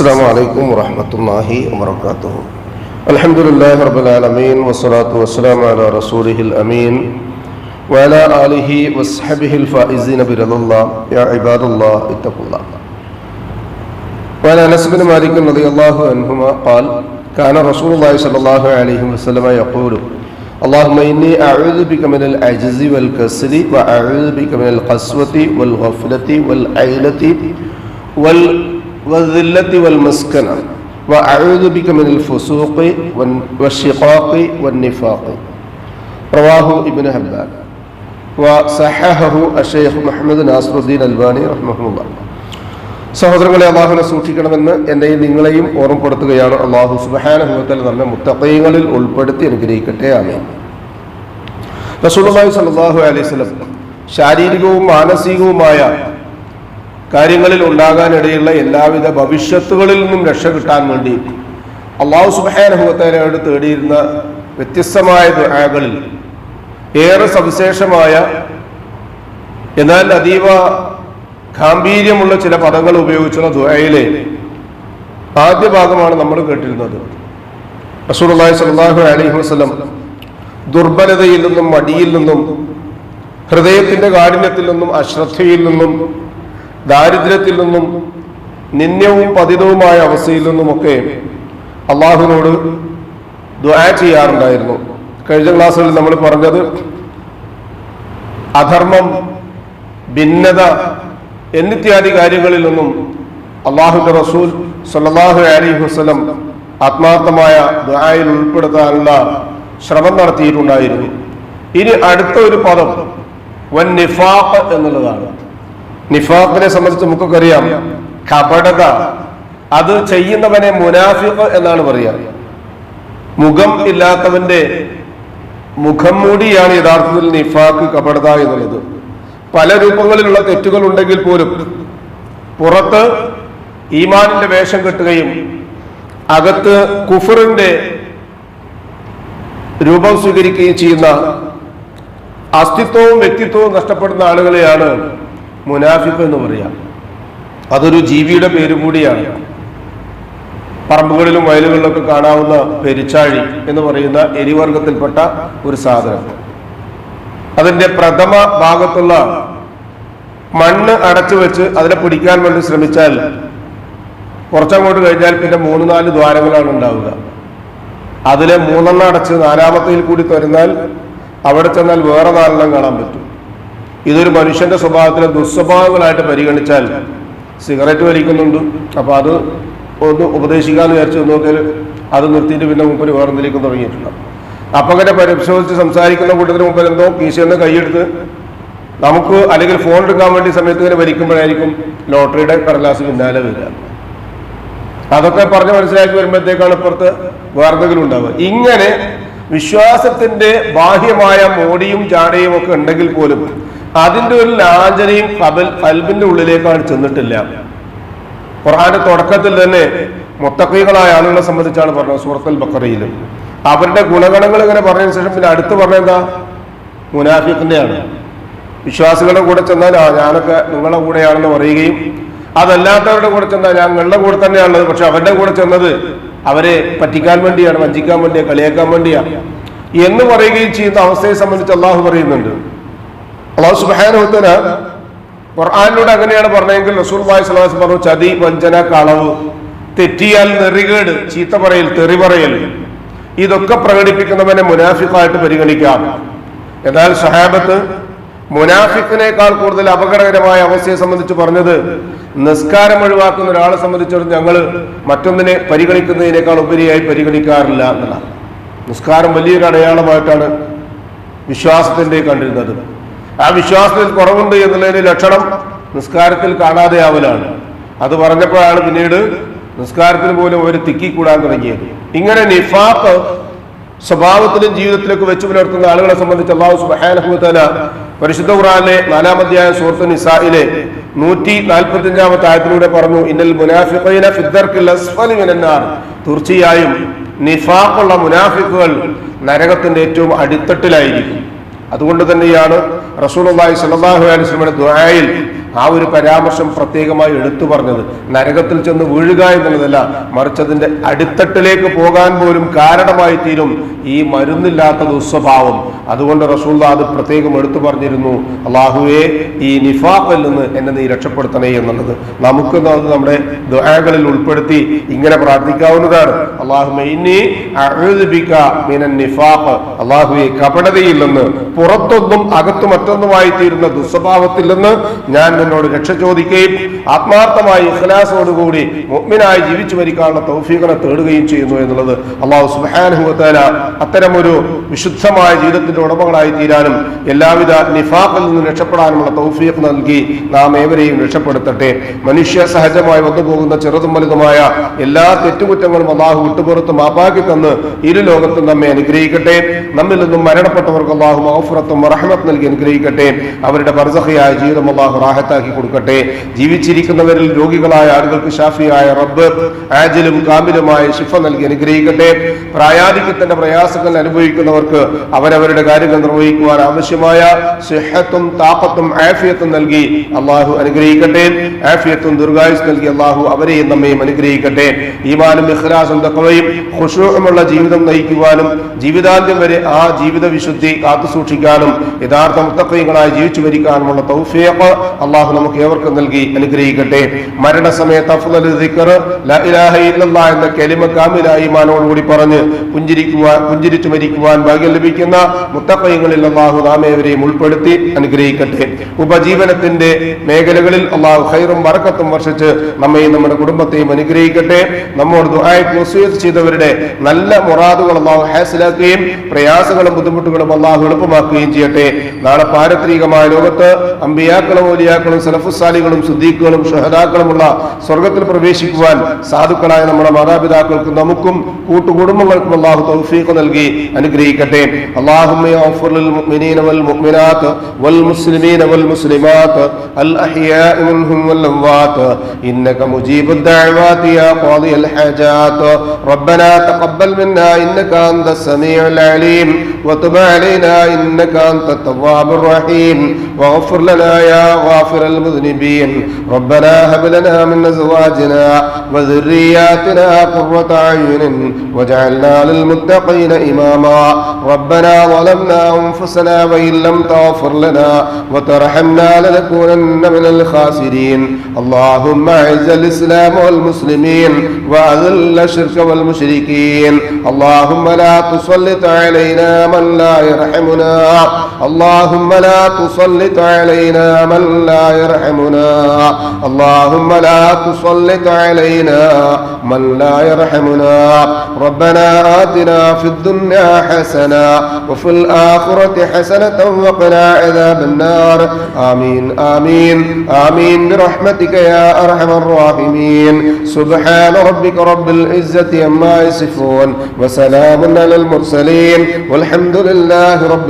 السلام عليكم ورحمة الله وبركاته الحمد لله رب العالمين والصلاة والسلام على رسوله الأمين وعلى آله وصحبه الفائزين برضا الله يا عباد الله اتقوا الله وعن أنس بن مالك رضي الله عنهما قال كان رسول الله صلى الله عليه وسلم يقول اللهم إني أعوذ بك من العجز والكسل وأعوذ بك من القسوة والغفلة والعيلة وال والذلة والمسكنة وأعوذ بك من الفسوق والشقاق والنفاق رواه ابن حبان وصححه الشيخ محمد ناصر الدين الباني رحمه الله സഹോദരങ്ങളെ അള്ളാഹുവിനെ സൂക്ഷിക്കണമെന്ന് എന്നെയും നിങ്ങളെയും ഓർമ്മപ്പെടുത്തുകയാണ് അള്ളാഹു സുബഹാനുഭവത്തിൽ നമ്മെ മുത്തക്കയങ്ങളിൽ ഉൾപ്പെടുത്തി അനുഗ്രഹിക്കട്ടെ ആമേ റസൂലുള്ളാഹി സ്വല്ലല്ലാഹു അലൈഹി വസല്ലം ശാരീരികവും മാനസികവുമായ കാര്യങ്ങളിൽ ഉണ്ടാകാനിടയുള്ള എല്ലാവിധ ഭവിഷ്യത്തുകളിൽ നിന്നും രക്ഷ കിട്ടാൻ വേണ്ടി അള്ളാഹു സുബാനുഭവത്തേനോട് തേടിയിരുന്ന വ്യത്യസ്തമായ ദുആകളിൽ ഏറെ സവിശേഷമായ എന്നാൽ അതീവ ഗാംഭീര്യമുള്ള ചില പദങ്ങൾ ഉപയോഗിച്ചുള്ള ദുആയിലെ ആദ്യ ഭാഗമാണ് നമ്മൾ കേട്ടിരുന്നത്. റസൂലുള്ളാഹി സ്വല്ലല്ലാഹു അലൈഹി വസല്ലം ദുർബലതയിൽ നിന്നും മടിയിൽ നിന്നും ഹൃദയത്തിന്റെ കാഠിന്യത്തിൽ നിന്നും അശ്രദ്ധയിൽ നിന്നും ദാരിദ്ര്യത്തിൽ നിന്നും നിന്ദ്യവും പതിതവുമായ അവസ്ഥയിൽ നിന്നുമൊക്കെ അള്ളാഹുവിനോട് ദ്വാ ചെയ്യാറുണ്ടായിരുന്നു. കഴിഞ്ഞ ക്ലാസ്സുകളിൽ നമ്മൾ പറഞ്ഞത് അധർമ്മം ഭിന്നത എന്നിത്യാദി കാര്യങ്ങളിൽ നിന്നും അള്ളാഹുന്റെ റസൂൽ സല്ലാഹു അലി വസ്ലം ആത്മാർത്ഥമായ ദ്വായിൽ ഉൾപ്പെടുത്താനുള്ള ശ്രമം നടത്തിയിട്ടുണ്ടായിരുന്നു. ഇനി അടുത്ത ഒരു പദം വൻ നിഫാഖ് എന്നുള്ളതാണ്. നിഫാഖിനെ സംബന്ധിച്ച് നമുക്കൊക്കെ അറിയാം. കപടത അത് ചെയ്യുന്നവനെ മുനാഫിഖ് എന്നാണ് പറയുക മുഖം ഇല്ലാത്തവന്റെ മുഖം മൂടിയാണ് യഥാർത്ഥത്തിൽ നിഫാഖ് കപടത എന്നുള്ളത് പല രൂപങ്ങളിലുള്ള തെറ്റുകൾ ഉണ്ടെങ്കിൽ പോലും പുറത്ത് ഈമാനിന്റെ വേഷം കെട്ടുകയും അകത്ത് കുഫറിന്റെ രൂപം സ്വീകരിക്കുകയും ചെയ്യുന്ന അസ്തിത്വവും വ്യക്തിത്വവും നഷ്ടപ്പെടുന്ന ആളുകളെയാണ് മുനാഫിഖ് എന്ന് പറയാം. അതൊരു ജീവിയുടെ പേര് കൂടിയാണ്. പറമ്പുകളിലും വയലുകളിലൊക്കെ കാണാവുന്ന പെരിച്ചാഴി എന്ന് പറയുന്ന എരിവർഗത്തിൽപ്പെട്ട ഒരു സാധനം. അതിന്റെ പ്രഥമ ഭാഗത്തുള്ള മണ്ണ് അടച്ചു വെച്ച് അതിനെ പിടിക്കാൻ വേണ്ടി ശ്രമിച്ചാൽ കുറച്ചങ്ങോട്ട് കഴിഞ്ഞാൽ പിന്നെ മൂന്ന് നാല് ദ്വാരങ്ങളാണ് ഉണ്ടാവുക. അതിലെ മൂന്നെണ്ണം അടച്ച് നാലാമത്തയിൽ കൂടി തുറന്നാൽ അവിടെ ചെന്നാൽ വേറെ നാലെണ്ണം കാണാൻ പറ്റും. ഇതൊരു മനുഷ്യന്റെ സ്വഭാവത്തിലെ ദുസ്വഭാവങ്ങളായിട്ട് പരിഗണിച്ചാൽ സിഗരറ്റ് വലിക്കുന്നുണ്ട്. അപ്പൊ അത് ഒന്ന് ഉപദേശിക്കാന്ന് വിചാരിച്ചു നോക്കിയാൽ അത് നിർത്തിയിട്ട് പിന്നെ മുമ്പിൽ വേറെന്തിലേക്ക് തുടങ്ങിയിട്ടുണ്ട് അപ്പൊ അങ്ങനെ പരിശോധിച്ച് സംസാരിക്കുന്ന കൂട്ടത്തിന് മുമ്പിൽ എന്തോ കീശന്ന് കൈയെടുത്ത് നമുക്ക് അല്ലെങ്കിൽ ഫോൺ എടുക്കാൻ വേണ്ടി സമയത്ത് ഇങ്ങനെ വലിക്കുമ്പോഴായിരിക്കും ലോട്ടറിയുടെ കടലാസ് പിന്നാലെ വരിക. അതൊക്കെ പറഞ്ഞ് മനസ്സിലാക്കി വരുമ്പോഴത്തേക്കാണ് ഇപ്പുറത്ത് വേറെന്തെങ്കിലും ഉണ്ടാവുക. ഇങ്ങനെ വിശ്വാസത്തിന്റെ ബാഹ്യമായ മോടിയും ചാടയും ഒക്കെ ഉണ്ടെങ്കിൽ പോലും അതിന്റെ ഒരു ലാഞ്ചനയും കബൽ കൽബിന്റെ ഉള്ളിലേക്കാണ് ചെന്നിട്ടില്ല. ഖുർആന്റെ തുടക്കത്തിൽ തന്നെ മുത്തക്കൈകളായ ആളുകളെ സംബന്ധിച്ചാണ് പറഞ്ഞത് സൂറത്തുൽ ബക്കറയിൽ അവരുടെ ഗുണഗണങ്ങൾ ഇങ്ങനെ പറഞ്ഞതിന് ശേഷം പിന്നെ അടുത്ത് പറഞ്ഞെന്താ മുനാഫിഖിന്റെയാണ് വിശ്വാസികളുടെ കൂടെ ചെന്നാൽ ഞാനൊക്കെ നിങ്ങളുടെ കൂടെയാണെന്ന് പറയുകയും അതല്ലാത്തവരുടെ കൂടെ ചെന്നാൽ ഞാൻ നിങ്ങളുടെ കൂടെ തന്നെയാണുള്ളത്. പക്ഷെ അവരുടെ കൂടെ ചെന്നത് അവരെ പറ്റിക്കാൻ വേണ്ടിയാണ് വഞ്ചിക്കാൻ വേണ്ടിയാണ് കളിയാക്കാൻ വേണ്ടിയാണ് എന്ന് പറയുകയും ചെയ്യുന്ന അവസ്ഥയെ സംബന്ധിച്ച് അള്ളാഹു പറയുന്നുണ്ട്. അള്ളാഹു സുബാനുത്തന ഖുർആാനിലൂടെ അങ്ങനെയാണ് പറഞ്ഞതെങ്കിൽ റസൂൽ ഭായ് സ്വലാസ് പറഞ്ഞു ചതി വഞ്ചന കളവ് തെറ്റിയാൽ നെറികേട് ചീത്ത പറയൽ തെറി പറയൽ ഇതൊക്കെ പ്രകടിപ്പിക്കുന്നവനെ മുനാഫിക്കായിട്ട് പരിഗണിക്കാം. എന്നാൽ സഹാബത്ത് മുനാഫിക്കിനേക്കാൾ കൂടുതൽ അപകടകരമായ അവസ്ഥയെ സംബന്ധിച്ച് പറഞ്ഞത് നിസ്കാരം ഒഴിവാക്കുന്ന ഒരാളെ സംബന്ധിച്ചിടത്തോളം ഞങ്ങൾ മറ്റൊന്നിനെ പരിഗണിക്കുന്നതിനേക്കാൾ ഉപരിയായി പരിഗണിക്കാറില്ല എന്നതാണ്. നിസ്കാരം വലിയൊരു അടയാളമായിട്ടാണ് വിശ്വാസത്തിന്റെ കണ്ടിരുന്നത്. ആ വിശ്വാസത്തിൽ കുറവുണ്ട് എന്നുള്ളതിന്റെ ലക്ഷണം നിസ്കാരത്തിൽ കാണാതെയാവലാണ്. അത് പറഞ്ഞപ്പോഴാണ് പിന്നീട് നിസ്കാരത്തിന് പോലും ഒരു തിക്കിക്കൂടാൻ തുടങ്ങിയത്. ഇങ്ങനെ നിഫാഖ് സ്വഭാവത്തിലും ജീവിതത്തിലേക്ക് വെച്ചു പുലർത്തുന്ന ആളുകളെ സംബന്ധിച്ച് അള്ളാഹു സുബാനഹുത്തല പരിശുദ്ധ ഖുറാനിലെ നാലാം സുഹൃത്തു സുഹൃത്ത് നിസായിലെ നൂറ്റി നാൽപ്പത്തിയഞ്ചാമത്തെ ആയത്തിലൂടെ പറഞ്ഞു ഇന്നൽ മുനാഫിഖീന ഫിദ്ദർക്കിൽ തീർച്ചയായും നിഫാഖുള്ള മുനാഫിക്കുകൾ നരകത്തിന്റെ ഏറ്റവും അടിത്തട്ടിലായിരിക്കും. അതുകൊണ്ട് തന്നെയാണ് റസൂലുള്ളാഹി സ്വല്ലല്ലാഹു അലൈഹി സ്വലമിന്റെ ദുആയിൽ ആ ഒരു പരാമർശം പ്രത്യേകമായി എടുത്തു പറഞ്ഞത് നരകത്തിൽ ചെന്ന് വീഴുക എന്നുള്ളതല്ല മറിച്ച് അതിന്റെ അടിത്തട്ടിലേക്ക് പോകാൻ പോലും കാരണമായി തീരും ഈ മരുന്നില്ലാത്ത ദുസ്വഭാവം. അതുകൊണ്ട് റസൂള്ള അത് പ്രത്യേകം എടുത്തു പറഞ്ഞിരുന്നു. അള്ളാഹുവെ ഈ നിഫാഖിൽ നിന്ന് എന്നെ നീ രക്ഷപ്പെടുത്തണേ എന്നുള്ളത്. നമുക്ക് അത് നമ്മുടെ ദുആകളിൽ ഉൾപ്പെടുത്തി ഇങ്ങനെ പ്രാർത്ഥിക്കാവുന്നതാണ്. അള്ളാഹു അള്ളാഹുവെ കപടതയിൽ നിന്ന് പുറത്തൊന്നും അകത്തു മറ്റൊന്നുമായി തീരുന്ന ദുസ്വഭാവത്തിൽ നിന്ന് ഞാൻ നിന്നോട് രക്ഷ ചോദിക്കുകയും ആത്മാർത്ഥമായി ഇഖ്ലാസോടുകൂടി മുഗ്മിനായി ജീവിച്ചു വരിക്കാനുള്ള തൗഫീകളെ തേടുകയും ചെയ്യുന്നു എന്നുള്ളത് അള്ളാഹു സുബ്ഹാനഹുവതആല അത്തരമൊരു വിശുദ്ധമായ ജീവിതത്തിന്റെ ഉടമകളായി തീരാനും എല്ലാവിധ നിഫാഖിൽ നിന്ന് രക്ഷപ്പെടാനുമുള്ള തൗഫീഖ് നൽകി നാം ഏവരെയും രക്ഷപ്പെടുത്തട്ടെ. മനുഷ്യ സഹജമായി വന്നു പോകുന്ന ചെറുതും വലുതുമായ എല്ലാ തെറ്റുകുറ്റങ്ങളും അള്ളാഹു വിട്ടുപുറത്ത് മാപ്പാക്കി തന്ന് ഇരു ലോകത്തും നമ്മെ അനുഗ്രഹിക്കട്ടെ. നമ്മിൽ നിന്നും മരണപ്പെട്ടവർക്ക് അള്ളാഹു മഹഫുറത്തും റഹ്മത്ത് നൽകി അനുഗ്രഹിക്കട്ടെ. അവരുടെ ബർസഹയായ ജീവിതം അള്ളാഹു റാഹത്താക്കി കൊടുക്കട്ടെ. ജീവിച്ചിരിക്കുന്നവരിൽ രോഗികളായ ആളുകൾക്ക് ഷാഫിയായ റബ്ബ് ആജിലും കാമിലുമായ ശിഫ നൽകി അനുഗ്രഹിക്കട്ടെ. പ്രായാധിക്യത്തിന്റെ പ്രയാസങ്ങൾ അനുഭവിക്കുന്നവർക്ക് അവരവരുടെ കാര്യങ്ങൾ നിർവഹിക്കുവാൻ ആവശ്യമായ സിഹത്തും താപത്തും ആഫിയത്തും നൽകി അള്ളാഹു അനുഗ്രഹിക്കട്ടെ. ആഫിയത്തും ദുർഗായുസ് നൽകി അള്ളാഹു അവരെയും നമ്മയും അനുഗ്രഹിക്കട്ടെ. ഈമാനും ഇഖ്ലാസും തക്കവയും ഖുശൂഉമുള്ള ജീവിതം നയിക്കുവാനും ജീവിതാന്ത്യം വരെ ആ ജീവിത വിശുദ്ധി കാത്തുസൂക്ഷിക്കാനും യഥാർത്ഥ മുത്തക്കൈകളായി ജീവിച്ചു വരിക്കാനുമുള്ള തൗഫീഖ് അള്ളാഹു നമുക്ക് ഏവർക്കും നൽകി അനുഗ്രഹിക്കട്ടെ. മരണസമയത്ത് അഫ്ദൽ ലാ ഇലാഹ എന്ന കലിമ കാമില ഈമാനോടുകൂടി പറഞ്ഞ് പുഞ്ചിരിക്കുവാൻ പുഞ്ചിരിച്ചു മരിക്കുവാൻ ഭാഗ്യം ലഭിക്കുന്ന മുത്തപ്പയങ്ങളിൽ അള്ളാഹു നാമേവരെയും ഉൾപ്പെടുത്തി അനുഗ്രഹിക്കട്ടെ. ഉപജീവനത്തിന്റെ മേഖലകളിൽ അള്ളാഹു ഹൈറും വറക്കത്തും വർഷിച്ച് നമ്മയും നമ്മുടെ കുടുംബത്തെയും അനുഗ്രഹിക്കട്ടെ. നമ്മോട് വസീയത്ത് ചെയ്തവരുടെ നല്ല മുറാദുകൾ അള്ളാഹു ഹാസിലാക്കുകയും പ്രയാസങ്ങളും ബുദ്ധിമുട്ടുകളും അള്ളാഹു എളുപ്പമാക്കുകയും ചെയ്യട്ടെ. നാളെ പാരത്രികമായ ലോകത്ത് അമ്പിയാക്കളും ഓലിയാക്കളും സലഫുസാലികളും സുദ്ദീഖുകളും ഷഹദാക്കളുമുള്ള സ്വർഗത്തിൽ പ്രവേശിക്കുവാൻ സാധുക്കളായ നമ്മുടെ മാതാപിതാക്കൾക്കും നമുക്കും കൂട്ടുകുടുംബങ്ങൾക്കും അള്ളാഹു തൗഫീഖ് നൽകി അനുഗ്രഹിക്കട്ടെ اللهم اغفر للمؤمنين والمؤمنات والمسلمين والمسلمات الأحياء منهم والأموات إنك مجيب الدعوات يا قاضي الحاجات ربنا تقبل منا إنك أنت السميع العليم وتب علينا إنك أنت التواب الرحيم واغفر لنا يا غافر المذنبين. ربنا هب لنا من أزواجنا وذرياتنا قرة أعين واجعلنا للمتقين إماما. ربنا ظلمنا أنفسنا وإن لم تغفر لنا وترحمنا لنكونن من الخاسرين. اللهم أعز الإسلام والمسلمين وأذل الشرك والمشركين. اللهم لا تسلط علينا من لا يرحمنا. اللهم لا تسلط علينا من لا يرحمنا. اللهم لا تسلط علينا من لا يرحمنا. ربنا آتنا في الدنيا حسنة وفي الآخرة حسنة وقنا عذاب النار. آمين آمين آمين. برحمتك يا أرحم الراحمين. سبحان ربك رب العزة عما يصفون وسلام على المرسلين والحمد لله رب